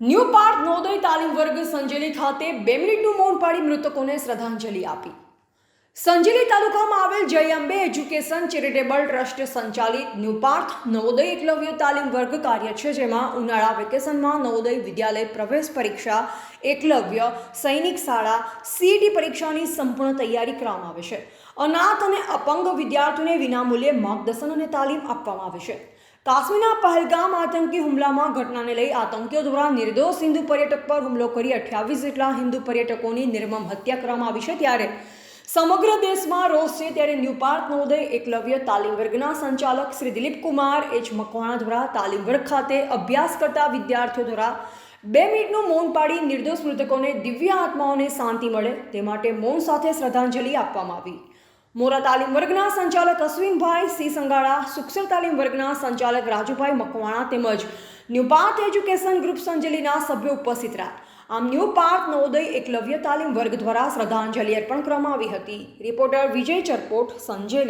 New park Navodaya તાલીમ વર્ગ સંજેલી ખાતે બે મિનિટનું મૌન પાડી મૃતકોને શ્રદ્ધાંજલિ આપી. સંજેલી તાલુકામાં આવેલ જય અંબે એજ્યુકેશન ચેરિટેબલ ટ્રસ્ટ સંચાલિત ન્યુપાર્થ નવોદય એકલવ્ય તાલીમ વર્ગ કાર્ય છે, જેમાં ઉનાળા વેકેશનમાં નવોદય વિદ્યાલય પ્રવેશ પરીક્ષા, એકલવ્ય સૈનિક શાળા સીઈટી પરીક્ષાની સંપૂર્ણ તૈયારી કરવામાં આવે છે. અનાથ અને અપંગ વિદ્યાર્થીઓને વિનામૂલ્યે માર્ગદર્શન અને તાલીમ આપવામાં આવે છે. કાશ્મીરના પહેલગામ આતંકી હુમલામાં ઘટનાને લઈ આતંકીઓ દ્વારા નિર્દોષ હિન્દુ પર્યટક પર હુમલો કરી અઠ્યાવીસ જેટલા હિન્દુ પર્યટકોની નિર્મમ હત્યા કરવામાં આવી છે, ત્યારે સમગ્ર દેશમાં રોષ છે ત્યારે ન્યૂ નવોદય એકલવ્ય તાલીમ વર્ગના સંચાલક શ્રી દિલીપ કુમાર એચ મકવાણા દ્વારા તાલીમ વર્ગ ખાતે અભ્યાસ કરતા વિદ્યાર્થીઓ દ્વારા બે મિનિટનું મૌન પાડી નિર્દોષ મૃતકોને દિવ્ય આત્માઓને શાંતિ મળે તે માટે મૌન સાથે શ્રદ્ધાંજલિ આપવામાં આવી. મોરા તાલીમ વર્ગના સંચાલક અશ્વિનભાઈ સી સંગાળા સુક્ષર તાલીમ વર્ગના સંચાલક રાજુભાઈ મકવાણા તેમજ ન્યૂ પાર્થ એજ્યુકેશન ગ્રુપ સંજેલીના સભ્યો ઉપસ્થિત રહ્યા. આમ ન્યૂ પાર્ક નવોદય એકલવ્ય તાલીમ વર્ગ દ્વારા શ્રદ્ધાંજલિ અર્પણ કરવામાં આવી હતી. રિપોર્ટર વિજય ચરપોટ સંજેલી